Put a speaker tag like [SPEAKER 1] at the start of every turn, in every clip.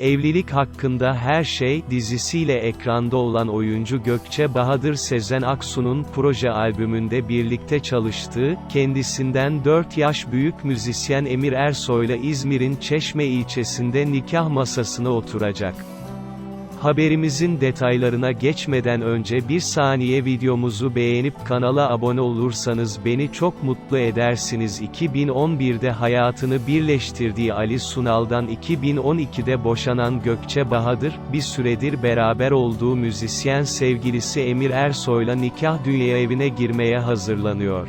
[SPEAKER 1] Evlilik Hakkında Her Şey dizisiyle ekranda olan oyuncu Gökçe Bahadır Sezen Aksu'nun proje albümünde birlikte çalıştığı, kendisinden 4 yaş büyük müzisyen Emir Ersoy'la İzmir'in Çeşme ilçesinde nikah masasına oturacak. Haberimizin detaylarına geçmeden önce bir saniye videomuzu beğenip kanala abone olursanız beni çok mutlu edersiniz. 2011'de hayatını birleştirdiği Ali Sunal'dan 2012'de boşanan Gökçe Bahadır, bir süredir beraber olduğu müzisyen sevgilisi Emir Ersoy'la nikah dünya evine girmeye hazırlanıyor.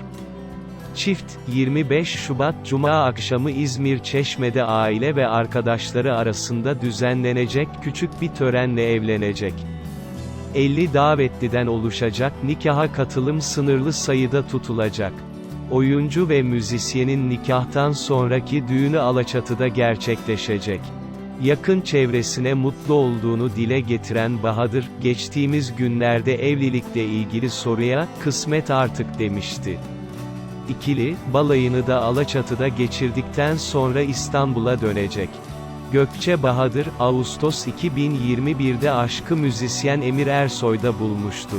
[SPEAKER 1] Çift, 25 Şubat Cuma akşamı İzmir Çeşme'de aile ve arkadaşları arasında düzenlenecek küçük bir törenle evlenecek. 50 davetliden oluşacak nikaha katılım sınırlı sayıda tutulacak. Oyuncu ve müzisyenin nikahtan sonraki düğünü Alaçatı'da gerçekleşecek. Yakın çevresine mutlu olduğunu dile getiren Bahadır, geçtiğimiz günlerde evlilikle ilgili soruya, kısmet artık demişti. İkili, balayını da Alaçatı'da geçirdikten sonra İstanbul'a dönecek. Gökçe Bahadır, Ağustos 2021'de aşkı müzisyen Emir Ersoy'da bulmuştu.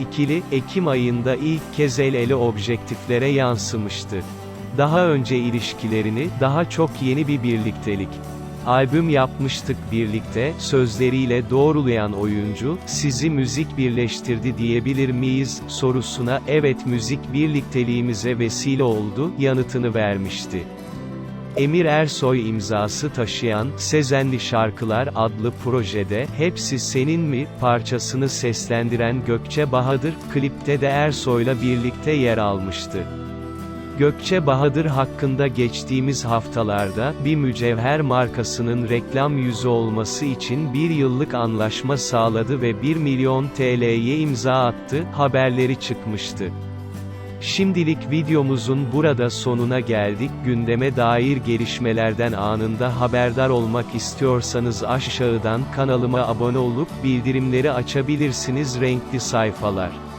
[SPEAKER 1] İkili, Ekim ayında ilk kez el ele objektiflere yansımıştı. Daha önce ilişkilerini, daha çok yeni bir birliktelik. Albüm yapmıştık birlikte, sözleriyle doğrulayan oyuncu, sizi müzik birleştirdi diyebilir miyiz, sorusuna, evet müzik birlikteliğimize vesile oldu, yanıtını vermişti. Emir Ersoy imzası taşıyan, Sezenli Şarkılar adlı projede, Hepsi Senin Mi, parçasını seslendiren Gökçe Bahadır, klipte de Ersoy'la birlikte yer almıştı. Gökçe Bahadır hakkında geçtiğimiz haftalarda, bir mücevher markasının reklam yüzü olması için bir yıllık anlaşma sağladı ve 1 milyon TL'ye imza attı, haberleri çıkmıştı. Şimdilik videomuzun burada sonuna geldik. Gündeme dair gelişmelerden anında haberdar olmak istiyorsanız aşağıdan kanalıma abone olup bildirimleri açabilirsiniz renkli sayfalar.